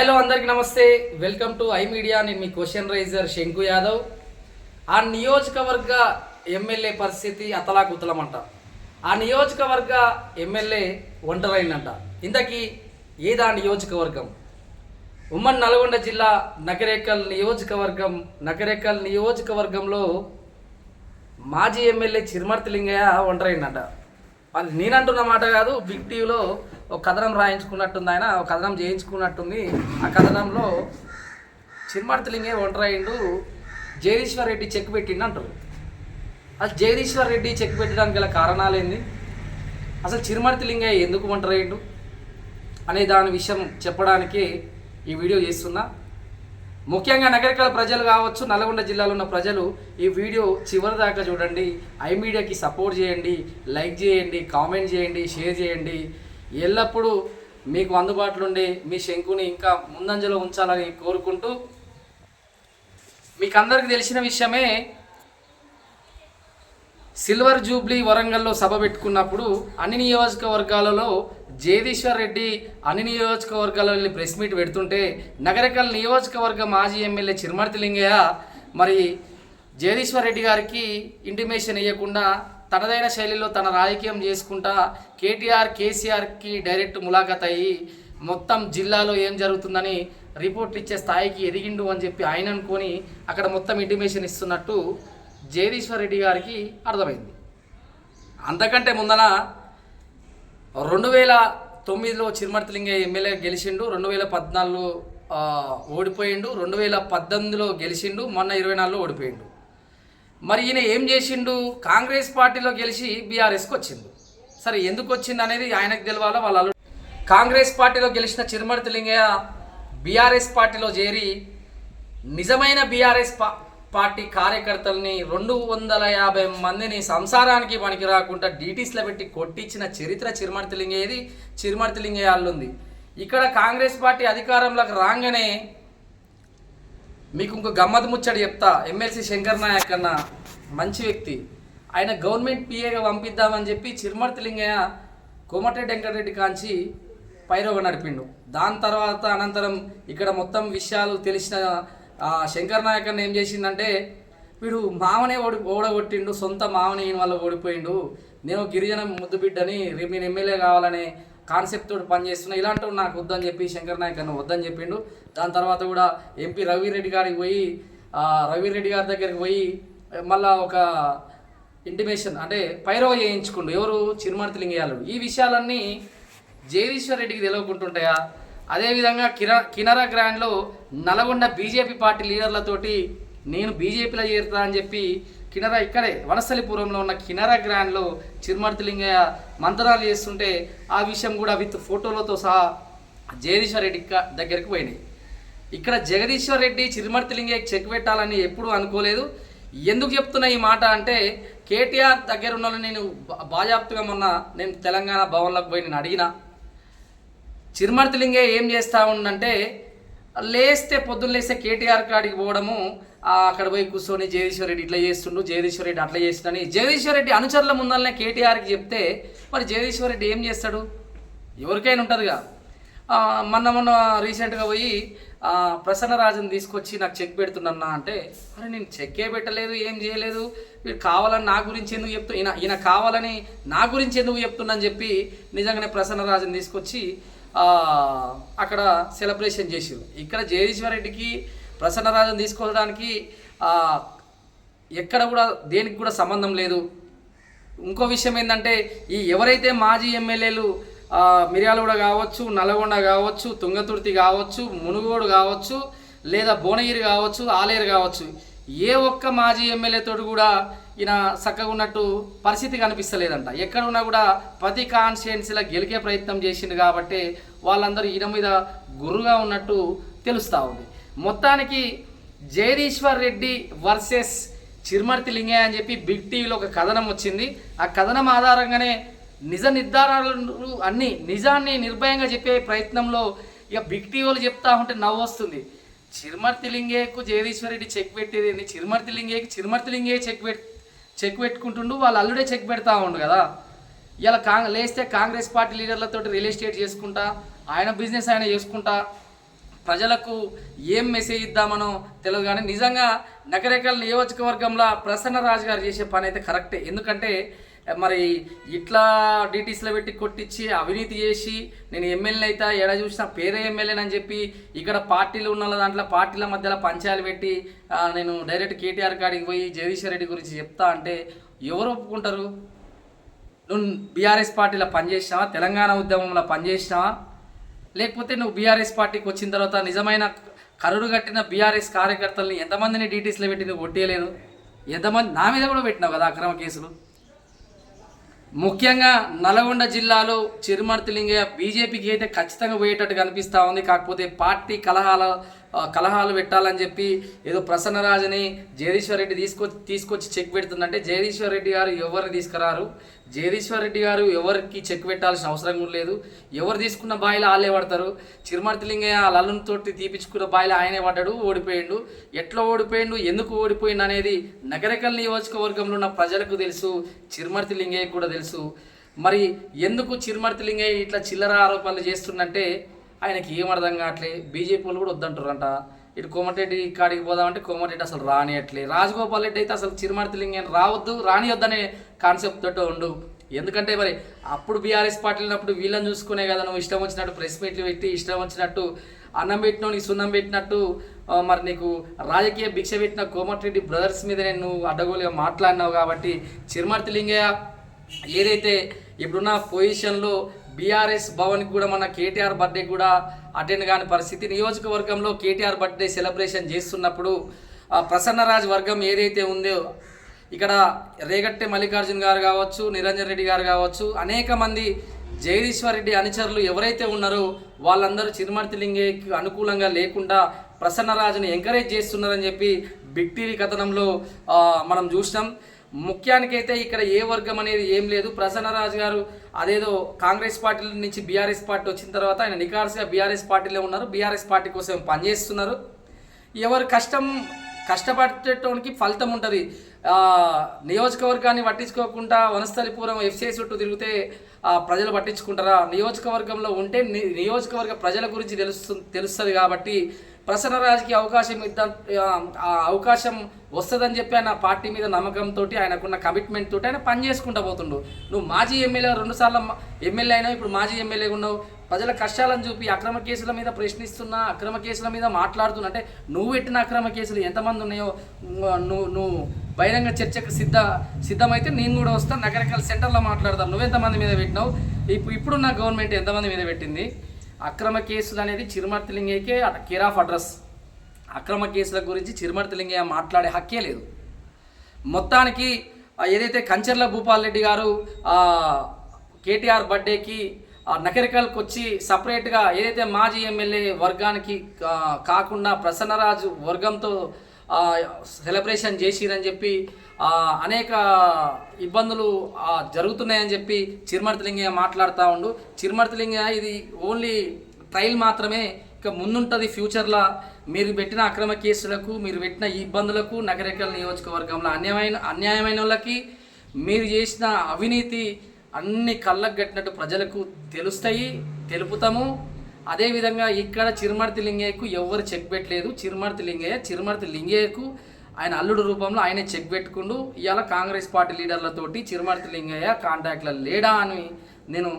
Hello అందరికీ నమస్తే. Welcome to I media నేను మీ క్వశ్చన్ రైజర్ శంకు యాదవ్. ఆ నియోజకవర్గ ఎమ్మెల్యే పరిస్థితి అతలాకుతలమంట. ఆ నియోజకవర్గ ఎమ్మెల్యే ఒంటరైందంట. ఇంతకీ ఏదా నియోజకవర్గం? ఉమ్మడి నల్గొండ జిల్లా నగరేకల్ నియోజకవర్గం. నగరేకల్ నియోజకవర్గంలో మాజీ ఎమ్మెల్యే చిరుమర్తి లింగయ్య ఒంటరైందంట. అది నేనంటున్న మాట కాదు బిగ్ టీవీలో ఒక కథనం రాయించుకున్నట్టుంది ఆయన ఒక కథనం చేయించుకున్నట్టుంది. ఆ కథనంలో చిరుమర్తి లింగయ్య ఒంటరైండు జగదీశ్వర్ రెడ్డి చెక్ పెట్టిండు అంటారు అసలు జగదీశ్వర్ రెడ్డి చెక్ పెట్టడానికి గల కారణాలు ఏంది అసలు చిరుమర్తి లింగయ్య ఎందుకు ఒంటరైండు అనే దాని విషయం చెప్పడానికి ఈ వీడియో చేస్తున్నా. ముఖ్యంగా నగరికల ప్రజలు కావచ్చు నల్గొండ జిల్లాలో ఉన్న ప్రజలు ఈ వీడియో చివరి దాకా చూడండి. ఐ మీడియాకి సపోర్ట్ చేయండి లైక్ చేయండి కామెంట్ చేయండి షేర్ చేయండి. ఎల్లప్పుడూ మీకు అందుబాటులో ఉండే మీ శంకుని ఇంకా ముందంజలో ఉంచాలని కోరుకుంటూ మీకు అందరికీ తెలిసిన విషయమే సిల్వర్ జూబ్లీ వరంగల్లో సభ పెట్టుకున్నప్పుడు అన్ని నియోజకవర్గాలలో జగదీశ్వర్ రెడ్డి అన్ని నియోజకవర్గాలలో వెళ్ళి ప్రెస్ మీట్ పెడుతుంటే నగరకల్ నియోజకవర్గ మాజీ ఎమ్మెల్యే చిరుమర్తి లింగయ్య మరి జగదీశ్వర్ రెడ్డి గారికి ఇంటిమేషన్ ఇవ్వకుండా తనదైన శైలిలో తన రాజకీయం చేసుకుంటా కేటీఆర్ కేసీఆర్కి డైరెక్ట్ ములాఖత్ అయ్యి మొత్తం జిల్లాలో ఏం జరుగుతుందని రిపోర్ట్ ఇచ్చే స్థాయికి ఎదిగిండు అని చెప్పి ఆయన అనుకొని అక్కడ మొత్తం ఇంటిమేషన్ ఇస్తున్నట్టు జగదీశ్వర్ రెడ్డి గారికి అర్థమైంది. అంతకంటే ముందన రెండు వేల తొమ్మిదిలో చిరుమర్తి లింగయ్య ఎమ్మెల్యే గెలిచిండు రెండు వేల పద్నాలుగులో ఓడిపోయిండు రెండు వేల పద్దెనిమిదిలో గెలిచిండు మొన్న ఇరవై నాలుగులో ఓడిపోయిండు. మరి ఈయన ఏం చేసిండు? కాంగ్రెస్ పార్టీలో గెలిచి బీఆర్ఎస్కి వచ్చిండు. సరే ఎందుకు వచ్చింది అనేది ఆయనకు తెలియాలో వాళ్ళు కాంగ్రెస్ పార్టీలో గెలిచిన చిరుమర్తి లింగయ్య బీఆర్ఎస్ పార్టీలో చేరి నిజమైన బీఆర్ఎస్ పా పార్టీ కార్యకర్తల్ని రెండు వందల యాభై మందిని సంసారానికి పనికి రాకుండా డీటీస్లో పెట్టి కొట్టించిన చరిత్ర చిరుమర్తి లింగయ్యది. చిరుమర్తి లింగయ్య అల్లుంది. ఇక్కడ కాంగ్రెస్ పార్టీ అధికారంలోకి రాగానే మీకు ఇంకో గమ్మత్ ముచ్చడి చెప్తా. ఎమ్మెల్సీ శంకర్ నాయక్ అన్న మంచి వ్యక్తి. ఆయన గవర్నమెంట్ పిఏగా పంపిద్దామని చెప్పి చిరుమర్తి లింగయ్య కోమటిరెడ్డి వెంకటరెడ్డి కాంచి పైరోగ నడిపిండు. దాని తర్వాత అనంతరం ఇక్కడ మొత్తం విషయాలు తెలిసిన శంకర్ నాయక్ అన్న ఏం చేసిందంటే వీడు మామనే ఓడి ఓడగొట్టిండు సొంత మామని ఈయన వల్ల ఓడిపోయిండు. నేను గిరిజన ముద్దు బిడ్డని రేపు నేను ఎమ్మెల్యే కావాలనే కాన్సెప్ట్ తోటి పనిచేస్తున్నా ఇలాంటివి నాకు వద్దని చెప్పి శంకర్ నాయక్ అన్న వద్దని చెప్పిండు. దాని తర్వాత కూడా ఎంపీ రవిరెడ్డి గారికి పోయి రవిరెడ్డి గారి దగ్గరికి పోయి మళ్ళా ఒక ఇంటిమేషన్ అంటే పైరవ చేయించుకుండు. ఎవరు? చిరుమర్తి లింగయాలు ఈ విషయాలన్నీ జగదీశ్వర్ రెడ్డికి తెలియకుంటుంటాయా అదేవిధంగా కిరా కినరా గ్రాండ్లో నల్గొండ బీజేపీ పార్టీ లీడర్లతోటి నేను బీజేపీలో చేరుతా అని చెప్పి కినరా ఇక్కడే వనస్థలిపురంలో ఉన్న కినరా గ్రాండ్లో చిరుమర్తి లింగయ్య మంత్రాలు చేస్తుంటే ఆ విషయం కూడా విత్ ఫోటోలతో సహా జగదీశ్వర్ రెడ్డి దగ్గరికి పోయినాయి. ఇక్కడ జగదీశ్వర్ రెడ్డి చిరుమర్తి లింగయ్యకి చెక్ పెట్టాలని ఎప్పుడూ అనుకోలేదు. ఎందుకు చెప్తున్నా ఈ మాట అంటే కేటీఆర్ దగ్గర ఉన్న నేను బాజాప్తుగా మొన్న నేను తెలంగాణ భవన్లోకి పోయి నేను అడిగిన. చిరుమర్తి లింగయ్య ఏం చేస్తా ఉందంటే లేస్తే పొద్దున్న లేస్తే కేటీఆర్ కాడికి పోవడము అక్కడ పోయి కూర్చొని జగదీశ్వర్ రెడ్డి ఇట్లా చేస్తుండు జగదీశ్వర్ రెడ్డి అట్లా చేస్తుండని జగదీశ్వర్ రెడ్డి అనుచరుల ముందరనే కేటీఆర్కి చెప్తే మరి జగదీశ్వర్ రెడ్డి ఏం చేస్తాడు? ఎవరికైనా ఉంటుందిగా. మొన్న మొన్న రీసెంట్గా పోయి ప్రసన్నరాజుని తీసుకొచ్చి నాకు చెక్ పెడుతున్నా అంటే అరే నేను చెక్కే పెట్టలేదు ఏం చేయలేదు వీడు కావాలని నా గురించి ఎందుకు చెప్తు ఈయన ఈయన కావాలని నా గురించి ఎందుకు చెప్తున్నా చెప్పి నిజంగానే ప్రసన్నరాజుని తీసుకొచ్చి అక్కడ సెలబ్రేషన్ చేసారు ఇక్కడ జగదీశ్వర్ రెడ్డికి ప్రసన్నరాజును తీసుకోవడానికి ఎక్కడ కూడా దేనికి కూడా సంబంధం లేదు. ఇంకో విషయం ఏంటంటే ఈ ఎవరైతే మాజీ ఎమ్మెల్యేలు మిర్యాలగూడ కావచ్చు నల్గొండ కావచ్చు తుంగతుర్తి కావచ్చు మునుగోడు కావచ్చు లేదా భువనగిరి కావచ్చు ఆలేరు కావచ్చు ఏ ఒక్క మాజీ ఎమ్మెల్యేతో కూడా ఈయన చక్కగా ఉన్నట్టు పరిస్థితి కనిపిస్తలేదంట. ఎక్కడ ఉన్నా కూడా ప్రతి కాన్స్టిట్యున్సీలో గెలికే ప్రయత్నం చేసిండు కాబట్టి వాళ్ళందరూ ఈయన మీద గురుగా ఉన్నట్టు తెలుస్తూ ఉంది. మొత్తానికి జయదీశ్వర్ రెడ్డి వర్సెస్ చిరుమర్తి లింగయ్య అని చెప్పి బిగ్ టీవీలో ఒక కథనం వచ్చింది. ఆ కథనం ఆధారంగానే నిజ నిర్ధారణలు అన్ని నిజాన్ని నిర్భయంగా చెప్పే ప్రయత్నంలో ఇక బిగ్ టీవీలు చెప్తా ఉంటే నవ్వు వస్తుంది. చిరుమర్తి లింగేకు జగదీశ్వర్ రెడ్డి చెక్ పెట్టేది ఏంది? చిరుమర్తి లింగేకి చిరుమర్తి లింగే చెక్ పెట్ చెక్ పెట్టుకుంటుండు వాళ్ళ అల్లుడే చెక్ పెడతా ఉండు కదా. ఇలా కాంగ్ లేస్తే కాంగ్రెస్ పార్టీ లీడర్లతో రియల్ ఎస్టేట్ చేసుకుంటా ఆయన బిజినెస్ ఆయన చేసుకుంటా ప్రజలకు ఏం మెసేజ్ ఇద్దామనో తెలియదు కానీ నిజంగా నకరేకల్ నియోజకవర్గంలో ప్రసన్న రాజు గారు చేసే పని అయితే కరెక్టే. ఎందుకంటే మరి ఇట్లా డీటీసీలో పెట్టి కొట్టించి అవినీతి చేసి నేను ఎమ్మెల్యే అయితే ఎడ చూసినా పేరే ఎమ్మెల్యేనని చెప్పి ఇక్కడ పార్టీలు ఉన్న దాంట్లో పార్టీల మధ్యలో పంచాయలు పెట్టి నేను డైరెక్ట్ కేటీఆర్ కాడికి పోయి జగదీశ్వర్ రెడ్డి గురించి చెప్తా అంటే ఎవరు ఒప్పుకుంటారు? నువ్వు బీఆర్ఎస్ పార్టీలో పనిచేసినావా? తెలంగాణ ఉద్యమంలో పనిచేసినావా? లేకపోతే నువ్వు బీఆర్ఎస్ పార్టీకి వచ్చిన తర్వాత నిజమైన కరుడు కట్టిన బీఆర్ఎస్ కార్యకర్తల్ని ఎంతమందిని డీటీస్లో పెట్టి నువ్వు కొట్టేయలేదు? ఎంతమంది నా మీద కూడా పెట్టినావు కదా అక్రమ కేసులు? ముఖ్యంగా నల్గొండ జిల్లాలో చిరుమర్తి లింగయ్య బీజేపీకి అయితే ఖచ్చితంగా పోయేటట్టు కనిపిస్తూ ఉంది. కాకపోతే పార్టీ కలహాల కలహాలు పెట్టాలని చెప్పి ఏదో ప్రసన్నరాజుని జగదీశ్వర్ రెడ్డి తీసుకొచ్చి తీసుకొచ్చి చెక్ పెడుతుందంటే జగదీశ్వర్ రెడ్డి గారు ఎవరిని తీసుకురారు? జగదీశ్వర్ రెడ్డి గారు ఎవరికి చెక్ పెట్టాల్సిన అవసరం కూడా లేదు. ఎవరు తీసుకున్న బాయిలు వాళ్ళే పడతారు. చిరుమర్తి లింగయ్య లల్లుని తోటి తీపించుకున్న బాయిలు ఆయనే పడ్డాడు ఓడిపోయిండు. ఎట్లా ఓడిపోయిండు ఎందుకు ఓడిపోయిండు అనేది నగరకల్ నియోజకవర్గంలో ఉన్న ప్రజలకు తెలుసు చిరుమర్తి లింగయ్య కూడా తెలుసు. మరి ఎందుకు చిరుమర్తి లింగయ్య ఇట్లా చిల్లర ఆరోపణలు చేస్తుందంటే ఆయనకి ఏం అర్థం కావట్లే? బీజేపీ వాళ్ళు కూడా వద్దంటారంట ఇటు కోమటిరెడ్డి కాడికి పోదామంటే కోమటిరెడ్డి అసలు రానియట్లే. రాజగోపాల్ రెడ్డి అయితే అసలు చిరుమర్తి లింగం రావద్దు రానియొద్దనే కాన్సెప్ట్ తోటి ఉండు. ఎందుకంటే మరి అప్పుడు బీఆర్ఎస్ పార్టీ ఉన్నప్పుడు వీళ్ళని చూసుకునే కదా నువ్వు ఇష్టం వచ్చినట్టు ప్రెస్ మీట్లు పెట్టి ఇష్టం వచ్చినట్టు అన్నం పెట్టినావు నీకు సున్నం పెట్టినట్టు మరి నీకు రాజకీయ భిక్ష పెట్టిన కోమటిరెడ్డి బ్రదర్స్ మీద నేను అడ్డగోలుగా మాట్లాడినావు కాబట్టి చిరుమర్తి లింగయ్య ఏదైతే ఇప్పుడున్న పొజిషన్లో బీఆర్ఎస్ భవన్కి కూడా మన కేటీఆర్ బర్త్డే కూడా అటెండ్ కాని పరిస్థితి. నియోజకవర్గంలో కేటీఆర్ బర్త్డే సెలబ్రేషన్ చేస్తున్నప్పుడు ప్రసన్నరాజ్ వర్గం ఏదైతే ఉందో ఇక్కడ రేగట్టె మల్లికార్జున్ గారు కావచ్చు నిరంజన్ రెడ్డి గారు కావచ్చు అనేక మంది జగదీశ్వర్ రెడ్డి అనుచరులు ఎవరైతే ఉన్నారో వాళ్ళందరూ చిరుమర్తి లింగేకి అనుకూలంగా లేకుండా ప్రసన్నరాజుని ఎంకరేజ్ చేస్తున్నారని చెప్పి బిగ్ టీవీ కథనంలో మనం చూసినాం. ముఖ్యానికైతే ఇక్కడ ఏ వర్గం అనేది ఏం లేదు. ప్రసన్నరాజు గారు అదేదో కాంగ్రెస్ పార్టీ నుంచి బీఆర్ఎస్ పార్టీ వచ్చిన తర్వాత ఆయన నికార్స్గా బీఆర్ఎస్ పార్టీలో ఉన్నారు. బీఆర్ఎస్ పార్టీ కోసం పనిచేస్తున్నారు ఎవరు కష్టం కష్టపడేటోనికి ఫలితం ఉంటుంది. నియోజకవర్గాన్ని పట్టించుకోకుండా వనస్థలిపురం ఎఫ్సిఐ చుట్టూ తిరిగితే ప్రజలు పట్టించుకుంటారా? నియోజకవర్గంలో ఉంటే నియోజకవర్గ ప్రజల గురించి తెలుస్తు తెలుస్తుంది కాబట్టి ప్రసన్నరాజుకి అవకాశం ఇద్దాం అవకాశం వస్తుందని చెప్పి ఆయన పార్టీ మీద నమ్మకంతో ఆయనకున్న కమిట్మెంట్ తోటి ఆయన పని చేసుకుంటూ పోతుండు. నువ్వు మాజీ ఎమ్మెల్యే రెండుసార్లు ఎమ్మెల్యే అయినావు ఇప్పుడు మాజీ ఎమ్మెల్యే ఉన్నావు. ప్రజల కష్టాలను చూపి అక్రమ కేసుల మీద ప్రశ్నిస్తున్న అక్రమ కేసుల మీద మాట్లాడుతున్నా అంటే నువ్వు పెట్టిన అక్రమ కేసులు ఎంతమంది ఉన్నాయో నువ్వు నువ్వు బహిరంగ చర్చకు సిద్ధ సిద్ధమైతే నేను కూడా వస్తాను రకరకాల సెంటర్లో మాట్లాడతాను. నువ్వెంతమంది మీద పెట్టినావు? ఇప్పుడు ఇప్పుడున్న గవర్నమెంట్ ఎంతమంది మీద పెట్టింది? అక్రమ కేసులు అనేది చిరుమర్తిలింగయ్యకే కేర్ ఆఫ్ అడ్రస్. అక్రమ కేసుల గురించి చిరుమర్తిలింగయ్య మాట్లాడే హక్కే లేదు. మొత్తానికి ఏదైతే కంచర్ల భూపాల్ రెడ్డి గారు కేటీఆర్ బర్త్డేకి నకరికల్కి వచ్చి సపరేట్గా ఏదైతే మాజీ ఎమ్మెల్యే వర్గానికి కాకుండా ప్రసన్నరాజు వర్గంతో సెలబ్రేషన్ చేసిరని చెప్పి అనేక ఇబ్బందులు జరుగుతున్నాయని చెప్పి చిరుమర్తి లింగయ్య మాట్లాడుతూ ఉండు. చిరుమర్తి లింగయ్య ఇది ఓన్లీ ట్రయల్ మాత్రమే ఇక ముందుంటుంది ఫ్యూచర్లో. మీరు పెట్టిన అక్రమ కేసులకు మీరు పెట్టిన ఈ ఇబ్బందులకు నగరికల్ నియోజకవర్గంలో అన్యాయమైన అన్యాయమైన వాళ్ళకి మీరు చేసిన అవినీతి అన్ని కళ్ళకు కట్టినట్టు ప్రజలకు తెలుస్తాయి తెలుపుతాము. అదేవిధంగా ఇక్కడ చిరుమర్తి లింగయ్యకు ఎవరు చెక్ పెట్టలేదు చిరుమర్తి లింగయ్య చిరుమర్తి లింగయ్యకు ఆయన అల్లుడు రూపంలో ఆయనే చెక్ పెట్టుకుండు ఇవాళ కాంగ్రెస్ పార్టీ లీడర్లతోటి చిరుమర్తి లింగయ్య కాంటాక్ట్లో లేడా అని నేను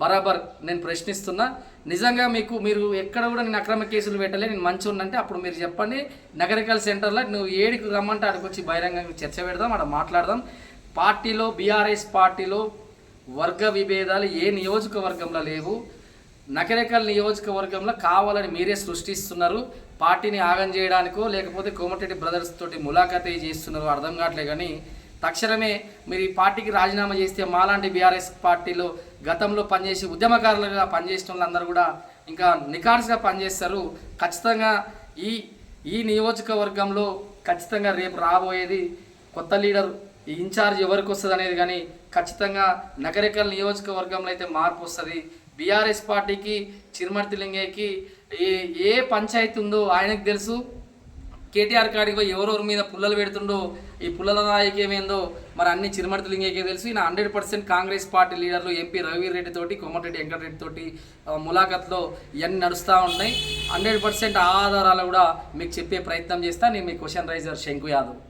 బరాబర్ నేను ప్రశ్నిస్తున్నా. నిజంగా మీకు మీరు ఎక్కడ కూడా నేను అక్రమ కేసులు పెట్టలే నేను మంచి ఉన్నంటే అప్పుడు మీరు చెప్పండి. నగరికల్ సెంటర్లో నువ్వు ఏడికి రమ్మంటే అక్కడికి వచ్చి బహిరంగంగా చర్చ పెడదాం అక్కడ మాట్లాడదాం. పార్టీలో బీఆర్ఎస్ పార్టీలో వర్గ విభేదాలు ఏ నియోజకవర్గంలో లేవు. నకరేకల్ నియోజకవర్గంలో కావాలని మీరే సృష్టిస్తున్నారు. పార్టీని ఆగం చేయడానికో లేకపోతే కోమటిరెడ్డి బ్రదర్స్ తోటి ములాఖాతే చేస్తున్నారు అర్థం కావట్లే కానీ తక్షణమే మీరు ఈ పార్టీకి రాజీనామా చేస్తే మాలాంటి బీఆర్ఎస్ పార్టీలో గతంలో పనిచేసి ఉద్యమకారులుగా పనిచేసిన వాళ్ళందరూ కూడా ఇంకా నికార్స్గా పనిచేస్తారు. ఖచ్చితంగా ఈ ఈ నియోజకవర్గంలో ఖచ్చితంగా రేపు రాబోయేది కొత్త లీడర్ ఈ ఇన్ఛార్జ్ ఎవరికి వస్తుంది అనేది కానీ ఖచ్చితంగా నగరికల్ నియోజకవర్గంలో అయితే మార్పు వస్తుంది. బీఆర్ఎస్ పార్టీకి చిరుమర్తి లింగయ్యకి ఏ ఏ పంచాయతీ ఉందో ఆయనకు తెలుసు. కేటీఆర్ కాడికి పోయి ఎవరెవరి మీద పుల్లలు పెడుతుండో ఈ పుల్లల నాయకు ఏందో మరి అన్ని చిరుమర్తి లింగయ్యకే తెలుసు. ఈయన హండ్రెడ్ పర్సెంట్ కాంగ్రెస్ పార్టీ లీడర్లు ఎంపీ రవి రెడ్డి తోటి కోమటిరెడ్డి వెంకటరెడ్డి తోటి ములాఖత్లో ఇవన్నీ నడుస్తూ ఉన్నాయి హండ్రెడ్ పర్సెంట్ ఆధారాలు కూడా మీకు చెప్పే ప్రయత్నం చేస్తా. నేను మీ క్వశ్చన్ రైజర్ శంకు యాదవ్.